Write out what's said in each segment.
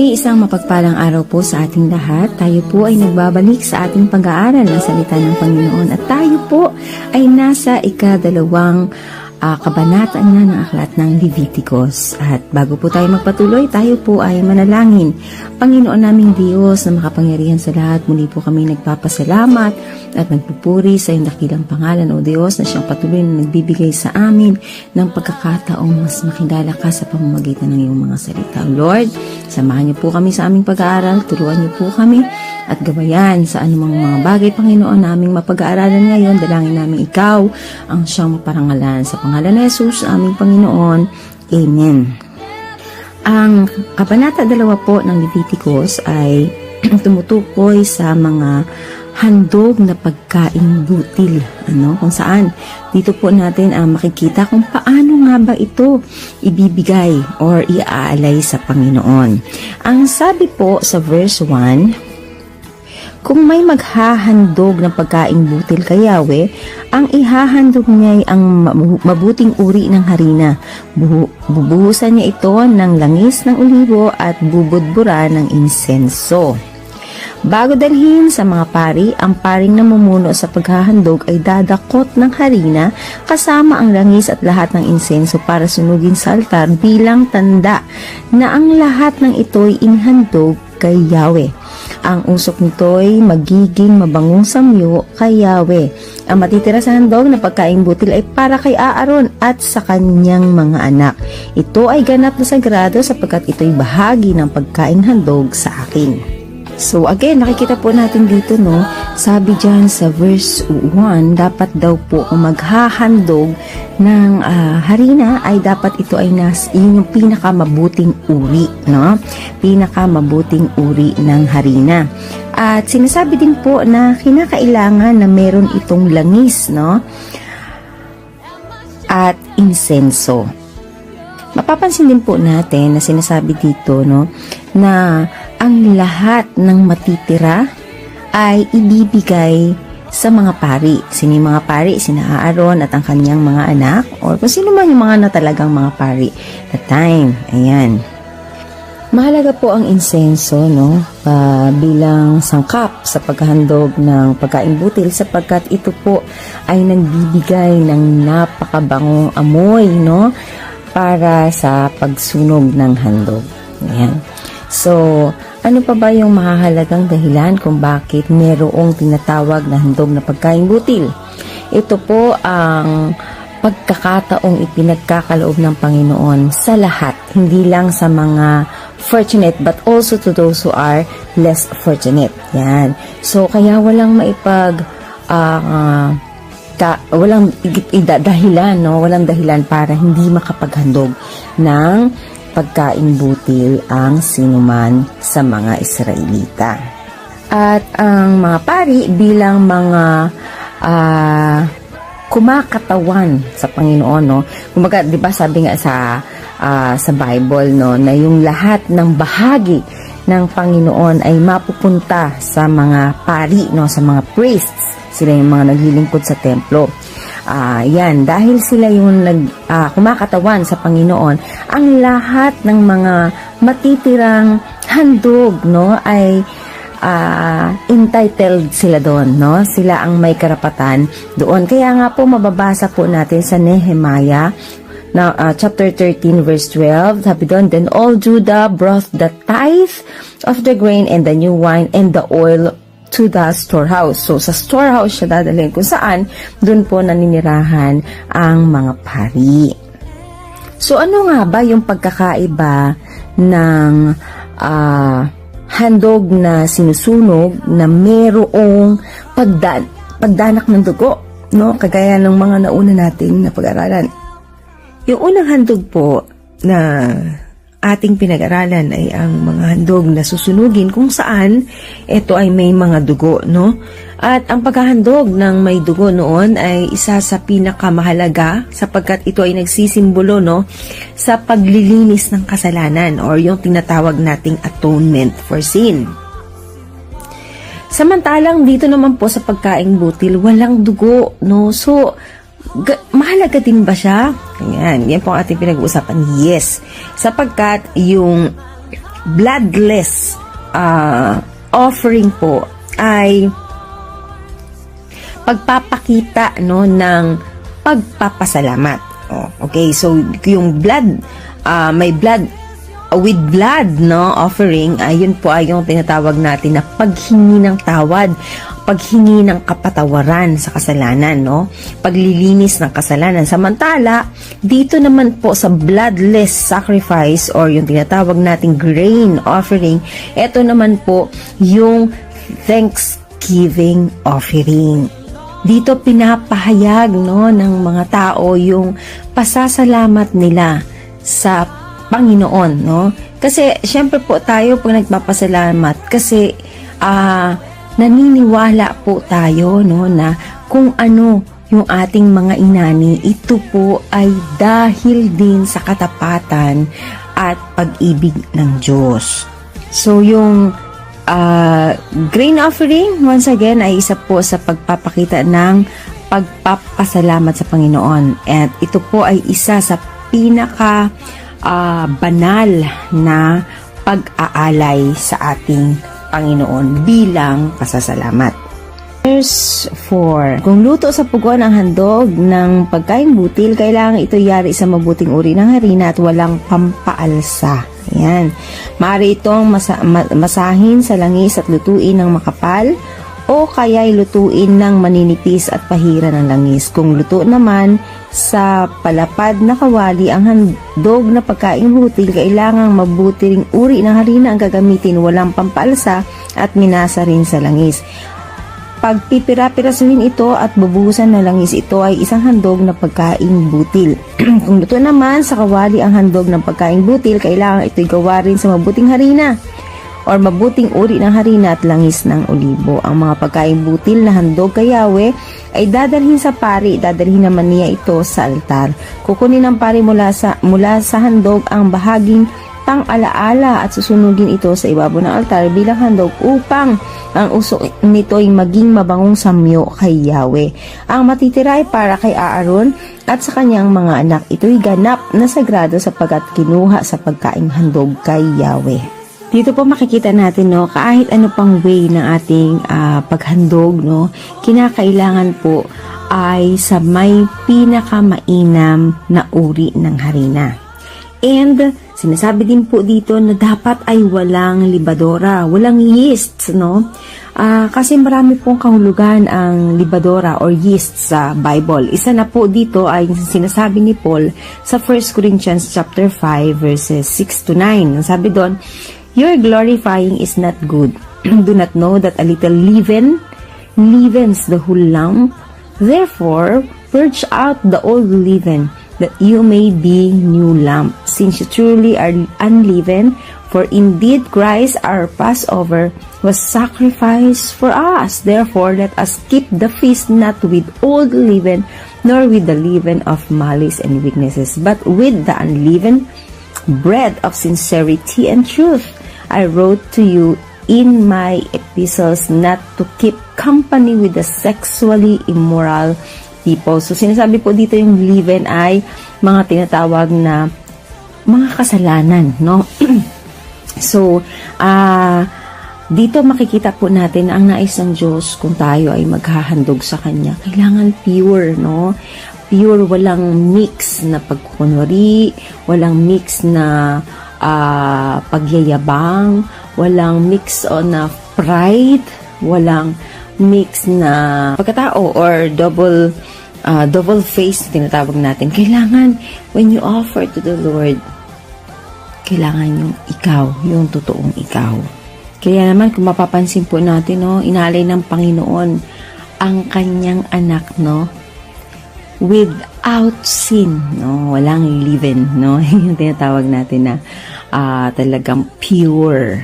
Muli isang mapagpalang araw po sa ating lahat. Tayo po ay nagbabalik sa ating pag-aaral ng salita ng Panginoon at tayo po ay nasa ikadalawang uh, kabanata na ng aklat ng Leviticus. At bago po tayo magpatuloy, tayo po ay manalangin. Panginoon naming Diyos na makapangyarihan sa lahat, muli po kami nagpapasalamat at nagpupuri sa iyong dakilang pangalan, O Diyos, na siyang patuloy na nagbibigay sa amin ng pagkakataong mas makilala ka sa pamamagitan ng iyong mga salita. Lord, samahan niyo po kami sa aming pag-aaral, turuan niyo po kami at gabayan sa anumang mga bagay, Panginoon, naming mapag-aaralan ngayon. Dalangin namin ikaw ang siyang maparangalan. Sa pangalan ni Jesus, aming Panginoon. Amen. Ang kabanata dalawa po ng Leviticus ay tumutukoy sa mga handog na pagkain butil ano kung saan dito po natin ang makikita kung paano nga ba ito ibibigay or iaalay sa Panginoon. Ang sabi po sa verse 1 kung may maghahandog ng pagkaing butil kay Yahweh, ang ihahandog niya ay ang mabuting uri ng harina. bubuhusan niya ito ng langis ng olibo at bubudbura ng insenso. Bago dalhin sa mga pari, ang paring namumuno sa paghahandog ay dadakot ng harina kasama ang langis at lahat ng insenso para sunugin sa altar bilang tanda na ang lahat ng ito'y inhandog kay Yahweh. Ang usok nito ay magiging mabangong samyo kay Yahweh. Ang matitira sa handog na pagkain butil ay para kay Aaron at sa kanyang mga anak. Ito ay ganap na sagrado sapagkat ito'y bahagi ng pagkain handog sa akin. So again, nakikita po natin dito no, sabi diyan sa verse 1, dapat daw po kung maghahandog ng uh, harina ay dapat ito ay nas yun yung pinakamabuting uri, no? Pinakamabuting uri ng harina. At sinasabi din po na kinakailangan na meron itong langis, no? At insenso. Mapapansin din po natin na sinasabi dito, no, na ang lahat ng matitira ay ibibigay sa mga pari. Sino yung mga pari? Sina Aaron at ang kanyang mga anak or kung sino man yung mga na talagang mga pari. The time. Ayan. Mahalaga po ang insenso no, uh, bilang sangkap sa paghahandog ng pagkain butil sapagkat ito po ay nagbibigay ng napakabangong amoy no, para sa pagsunog ng handog. Ayan. So, ano pa ba yung mahahalagang dahilan kung bakit merong tinatawag na handog na pagkain butil? Ito po ang pagkakataong ipinagkakaloob ng Panginoon sa lahat, hindi lang sa mga fortunate but also to those who are less fortunate. Yan. So, kaya walang maipag uh, ka, walang dahilan, no? Walang dahilan para hindi makapaghandog ng pagkain butil ang sinuman sa mga Israelita. At ang mga pari bilang mga uh, kumakatawan sa Panginoon, no? Kumaga, 'di ba sabi nga sa uh, sa Bible, no, na yung lahat ng bahagi ng Panginoon ay mapupunta sa mga pari, no, sa mga priests. Sila yung mga naglilingkod sa templo. Uh, yan, dahil sila yung nag, uh, kumakatawan sa Panginoon, ang lahat ng mga matitirang handog no, ay uh, entitled sila doon. No? Sila ang may karapatan doon. Kaya nga po mababasa po natin sa Nehemiah Now, uh, chapter 13, verse 12, sabi doon, Then all Judah brought the tithe of the grain and the new wine and the oil to the storehouse. So, sa storehouse siya dadalhin kung saan doon po naninirahan ang mga pari. So, ano nga ba yung pagkakaiba ng uh, handog na sinusunog na merong pagdan pagdanak ng dugo, no? Kagaya ng mga nauna nating na pag-aralan. Yung unang handog po na ating pinag-aralan ay ang mga handog na susunugin kung saan ito ay may mga dugo, no? At ang paghahandog ng may dugo noon ay isa sa pinakamahalaga sapagkat ito ay nagsisimbolo, no, sa paglilinis ng kasalanan or yung tinatawag nating atonement for sin. Samantalang dito naman po sa pagkaing butil, walang dugo, no? So, mahalaga din ba siya? Ayan, yan po ang ating pinag-uusapan. Yes. Sapagkat yung bloodless ah, offering po ay pagpapakita no ng pagpapasalamat. Oh, okay, so yung blood ah, may blood uh, with blood no offering ayun po ay yung tinatawag natin na paghingi ng tawad paghingi ng kapatawaran sa kasalanan no? Paglilinis ng kasalanan. Samantala dito naman po sa bloodless sacrifice or yung tinatawag nating grain offering ito naman po yung thanksgiving offering. Dito pinapahayag no ng mga tao yung pasasalamat nila sa Panginoon, no? Kasi syempre po tayo pag nagpapasalamat kasi ah naniniwala po tayo no na kung ano yung ating mga inani, ito po ay dahil din sa katapatan at pag-ibig ng Diyos. So yung ah, grain offering, once again, ay isa po sa pagpapakita ng pagpapasalamat sa Panginoon. At ito po ay isa sa pinaka ah, banal na pag-aalay sa ating Panginoon bilang pasasalamat. Verse 4. Kung luto sa pugon ang handog ng pagkain butil, kailangan ito yari sa mabuting uri ng harina at walang pampaalsa. Yan. Maaari itong masa- ma- masahin sa langis at lutuin ng makapal o kaya'y lutuin ng maninipis at pahira ng langis. Kung luto naman sa palapad na kawali ang handog na pagkain butil, kailangang mabuti ring uri ng harina ang gagamitin, walang pampalsa at minasa rin sa langis. Pag pipira-pirasuhin ito at bubuhusan ng langis ito ay isang handog na pagkain butil. Kung luto naman sa kawali ang handog ng pagkain butil, kailangan ito'y gawa rin sa mabuting harina or mabuting uri ng harina at langis ng olibo. Ang mga pagkain butil na handog kay Yahweh ay dadalhin sa pari, dadalhin naman niya ito sa altar. Kukunin ng pari mula sa, mula sa handog ang bahaging pang alaala at susunugin ito sa ibabaw ng altar bilang handog upang ang usok nito ay maging mabangong samyo kay Yahweh. Ang matitira ay para kay Aaron at sa kanyang mga anak. Ito'y ganap na sagrado sapagkat kinuha sa pagkaing handog kay Yahweh. Dito po makikita natin no, kahit ano pang way ng ating ah, paghandog no, kinakailangan po ay sa may pinakamainam na uri ng harina. And sinasabi din po dito na dapat ay walang libadora, walang yeast, no? Ah, kasi marami pong kahulugan ang libadora or yeast sa Bible. Isa na po dito ay sinasabi ni Paul sa 1 Corinthians chapter 5 verses 6 to 9. Ang Sabi doon, Your glorifying is not good. Do not know that a little leaven leavens the whole lump. Therefore, purge out the old leaven, that you may be new lump, since you truly are unleavened. For indeed Christ our Passover was sacrificed for us. Therefore, let us keep the feast not with old leaven, nor with the leaven of malice and weaknesses, but with the unleavened bread of sincerity and truth. I wrote to you in my epistles not to keep company with the sexually immoral people. So, sinasabi po dito yung leaven ay mga tinatawag na mga kasalanan, no? so, ah, dito makikita po natin na ang nais ng Diyos kung tayo ay maghahandog sa Kanya. Kailangan pure, no? Pure, walang mix na pagkukunwari, walang mix na ah, pagyayabang, walang mix o na pride, walang mix na pagkatao or double ah, double face na tinatawag natin. Kailangan, when you offer to the Lord, kailangan yung ikaw, yung totoong ikaw. Kaya naman, kung mapapansin po natin, no, inalay ng Panginoon ang kanyang anak, no, without sin, no, walang leaven, no, yung tinatawag natin na ah, talagang pure.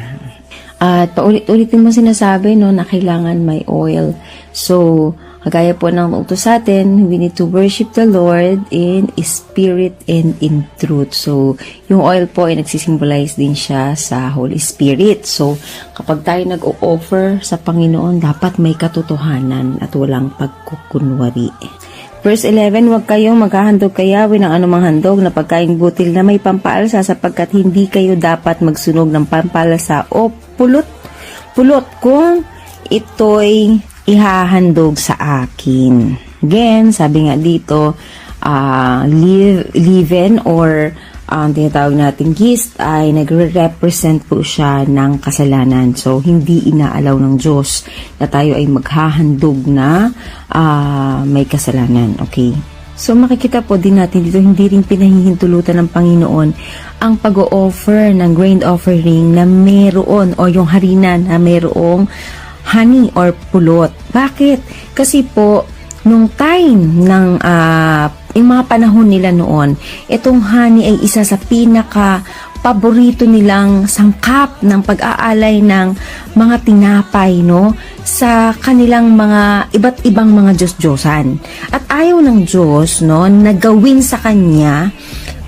At paulit-ulitin mo sinasabi, no, na kailangan may oil. So, kagaya po ng utos sa atin, we need to worship the Lord in spirit and in truth. So, yung oil po ay nagsisimbolize din siya sa Holy Spirit. So, kapag tayo nag-o-offer sa Panginoon, dapat may katotohanan at walang pagkukunwari. Verse 11, Huwag kayong maghahandog kaya ng anumang handog na pagkaing butil na may pampaalsa sapagkat hindi kayo dapat magsunog ng pampalasa o pulot, pulot kung ito'y ihahandog sa akin. Again, sabi nga dito, uh, leave, leaven or ang tinatawag nating yeast ay nagre-represent po siya ng kasalanan. So, hindi inaalaw ng Diyos na tayo ay maghahandog na uh, may kasalanan. Okay? So, makikita po din natin dito, hindi rin pinahihintulutan ng Panginoon ang pag-o-offer ng grain offering na meron o yung harina na merong honey or pulot. Bakit? Kasi po, nung time ng uh, yung mga panahon nila noon, itong honey ay isa sa pinaka paborito nilang sangkap ng pag-aalay ng mga tinapay no sa kanilang mga iba't ibang mga Diyos-Diyosan. At ayaw ng Diyos no na gawin sa kanya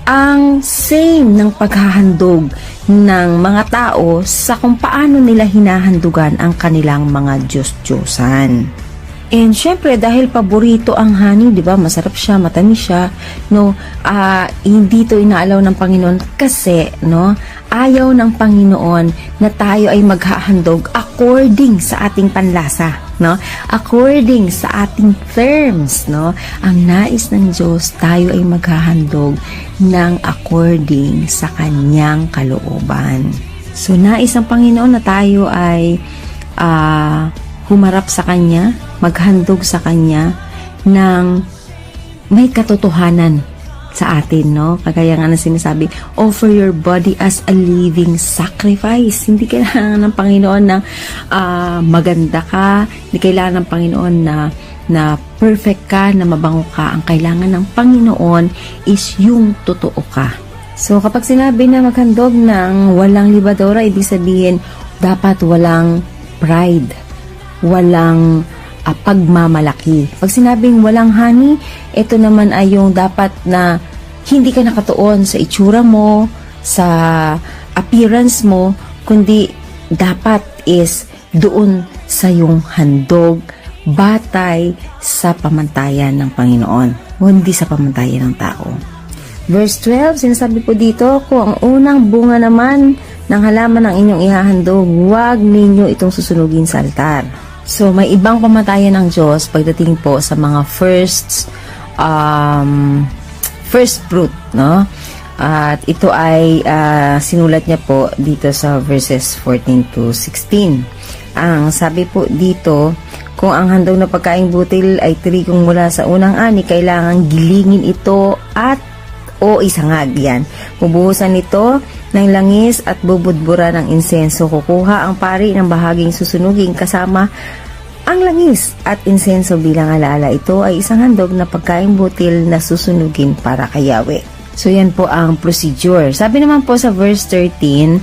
ang same ng paghahandog ng mga tao sa kung paano nila hinahandugan ang kanilang mga Diyos-Diyosan. And syempre dahil paborito ang honey, 'di ba? Masarap siya, matamis siya, no? Uh, hindi 'to inaalaw ng Panginoon kasi, no? Ayaw ng Panginoon na tayo ay maghahandog according sa ating panlasa, no? According sa ating terms, no? Ang nais ng Diyos, tayo ay maghahandog ng according sa kanyang kalooban. So nais ng Panginoon na tayo ay uh, humarap sa Kanya, maghandog sa Kanya ng may katotohanan sa atin, no? Kagaya nga na sinasabi, offer your body as a living sacrifice. Hindi kailangan ng Panginoon na uh, maganda ka, hindi kailangan ng Panginoon na na perfect ka, na mabango ka. Ang kailangan ng Panginoon is yung totoo ka. So, kapag sinabi na maghandog ng walang libadora, ibig sabihin, dapat walang pride walang uh, pagmamalaki. Pag sinabing walang honey, ito naman ay yung dapat na hindi ka nakatuon sa itsura mo, sa appearance mo, kundi dapat is doon sa yung handog, batay sa pamantayan ng Panginoon, hindi sa pamantayan ng tao. Verse 12, sinasabi po dito, kung ang unang bunga naman ng halaman ng inyong ihahandog, huwag ninyo itong susunugin sa altar So, may ibang pamatayan ng Diyos pagdating po sa mga first um, first fruit, no? At ito ay uh, sinulat niya po dito sa verses 14 to 16. Ang sabi po dito, kung ang handog na pagkain butil ay trikong mula sa unang ani, kailangan gilingin ito at o isangag yan. Bubuhusan nito ng langis at bubudbura ng insenso. Kukuha ang pari ng bahaging susunugin kasama ang langis at insenso bilang alaala ito ay isang handog na pagkain butil na susunugin para kay Yahweh. So yan po ang procedure. Sabi naman po sa verse 13,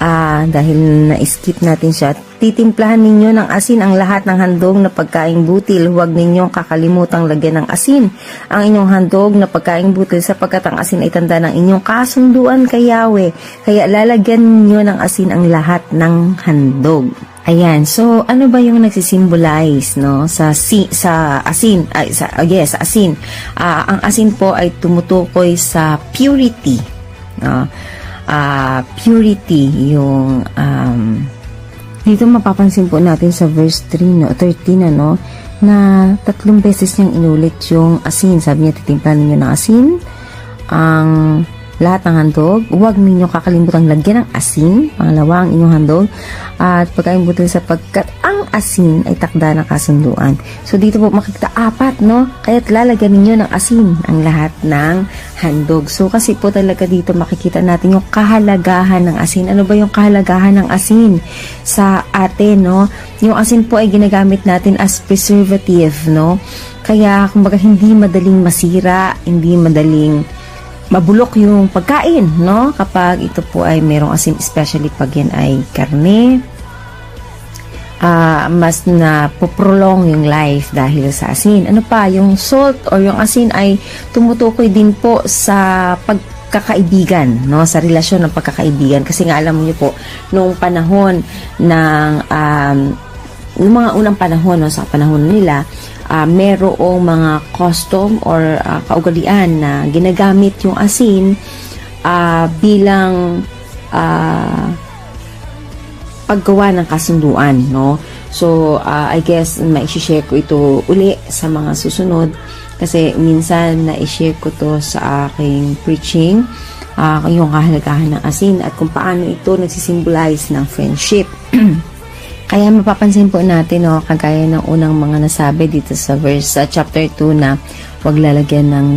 uh, dahil na-skip natin siya, titimplahan ninyo ng asin ang lahat ng handog na pagkain butil. Huwag ninyong kakalimutang lagyan ng asin ang inyong handog na pagkain butil sapagkat ang asin ay tanda ng inyong kasunduan kay Yahweh. Kaya lalagyan ninyo ng asin ang lahat ng handog. Ayan, so ano ba yung nagsisimbolize no sa si, sa asin ay sa uh, yes, asin. Uh, ang asin po ay tumutukoy sa purity. No? Uh, purity yung um, dito mapapansin po natin sa verse 3 no 13 ano na tatlong beses niyang inulit yung asin. Sabi niya titimplan niyo ng asin ang lahat ng handog. Huwag ninyo kakalimutan lagyan ng asin. Pangalawa, ang inyong handog. At pagkain butil sapagkat ang asin ay takda ng kasunduan. So, dito po makikita apat, no? Kaya't lalagyan ninyo ng asin ang lahat ng handog. So, kasi po talaga dito makikita natin yung kahalagahan ng asin. Ano ba yung kahalagahan ng asin sa atin, no? Yung asin po ay ginagamit natin as preservative, no? Kaya, kumbaga, hindi madaling masira, hindi madaling mabulok yung pagkain, no? Kapag ito po ay merong asin, especially pag yan ay karne, uh, mas na poprolong yung life dahil sa asin. Ano pa, yung salt or yung asin ay tumutukoy din po sa pagkakaibigan, no? Sa relasyon ng pagkakaibigan. Kasi nga alam niyo po, noong panahon ng um, noong mga unang panahon, no, sa panahon nila, ah, merong mga custom or ah, kaugalian na ginagamit yung asin ah, bilang ah, paggawa ng kasunduan, no? So, ah, I guess, mai-share ko ito uli sa mga susunod kasi minsan na-share ko to sa aking preaching ah, yung kahalagahan ng asin at kung paano ito nagsisimbolize ng friendship. Kaya mapapansin po natin, no, kagaya ng unang mga nasabi dito sa verse sa chapter 2 na wag lalagyan ng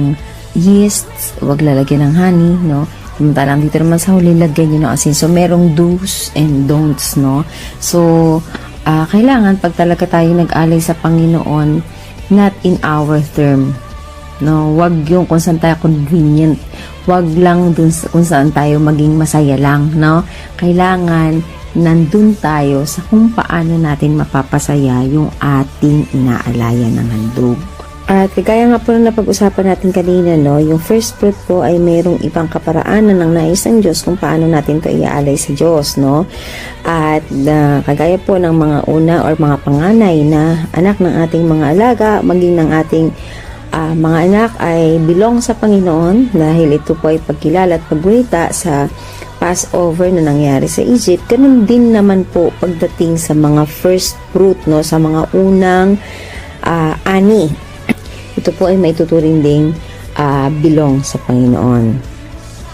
yeast, wag lalagyan ng honey, no? Samantalang dito naman sa huli, lagyan nyo ng asin. So, merong do's and don'ts, no? So, ah, kailangan pag talaga tayo nag-alay sa Panginoon, not in our term. No, wag yung kung saan tayo convenient. Wag lang dun sa, kung saan tayo maging masaya lang, no? Kailangan nandun tayo sa kung paano natin mapapasaya yung ating inaalaya ng handog. At kagaya nga po na napag-usapan natin kanina, no, yung first fruit po ay mayroong ibang kaparaanan ng nais ng Diyos kung paano natin to iaalay sa Diyos, no? At uh, kagaya po ng mga una or mga panganay na anak ng ating mga alaga, maging ng ating ah, mga anak ay belong sa Panginoon dahil ito po ay pagkilala at paggunita sa Passover na nangyari sa Egypt. Ganun din naman po pagdating sa mga first fruit, no, sa mga unang ah, ani ito po ay may tuturing ding ah, belong sa Panginoon.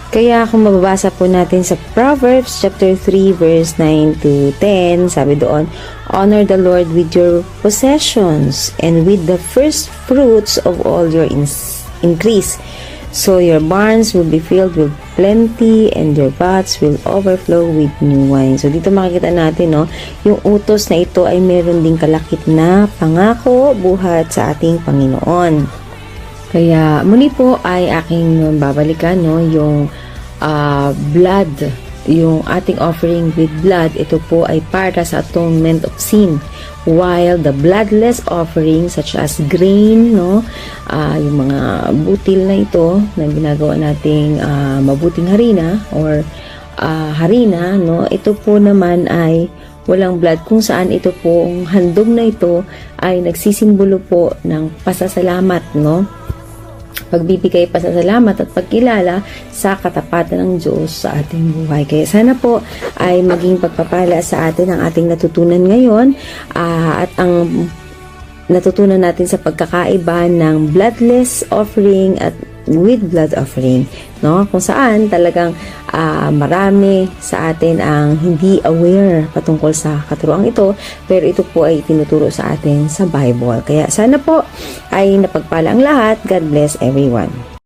Kaya kung mababasa po natin sa Proverbs chapter 3 verse 9 to 10, sabi doon, Honor the Lord with your possessions and with the first fruits of all your ins- increase. So your barns will be filled with plenty and your vats will overflow with new wine. So dito makikita natin no, yung utos na ito ay meron ding kalakip na pangako buhat sa ating Panginoon. Kaya muli po ay aking babalikan no, yung ah, blood, yung ating offering with blood, ito po ay para sa atonement of sin. While the bloodless offering such as grain, no, ah, yung mga butil na ito na ginagawa nating ah, mabuting harina or ah, harina, no, ito po naman ay walang blood kung saan ito pong handog na ito ay nagsisimbolo po ng pasasalamat, no? Pagbibigay pa sa salamat at pagkilala sa katapatan ng Diyos sa ating buhay. Kaya sana po ay maging pagpapala sa atin ang ating natutunan ngayon ah, at ang natutunan natin sa pagkakaiba ng bloodless offering at with blood offering no? Kung saan talagang ah, marami sa atin ang hindi aware patungkol sa katuroang ito pero ito po ay tinuturo sa atin sa Bible. Kaya sana po ay napagpala ang lahat. God bless everyone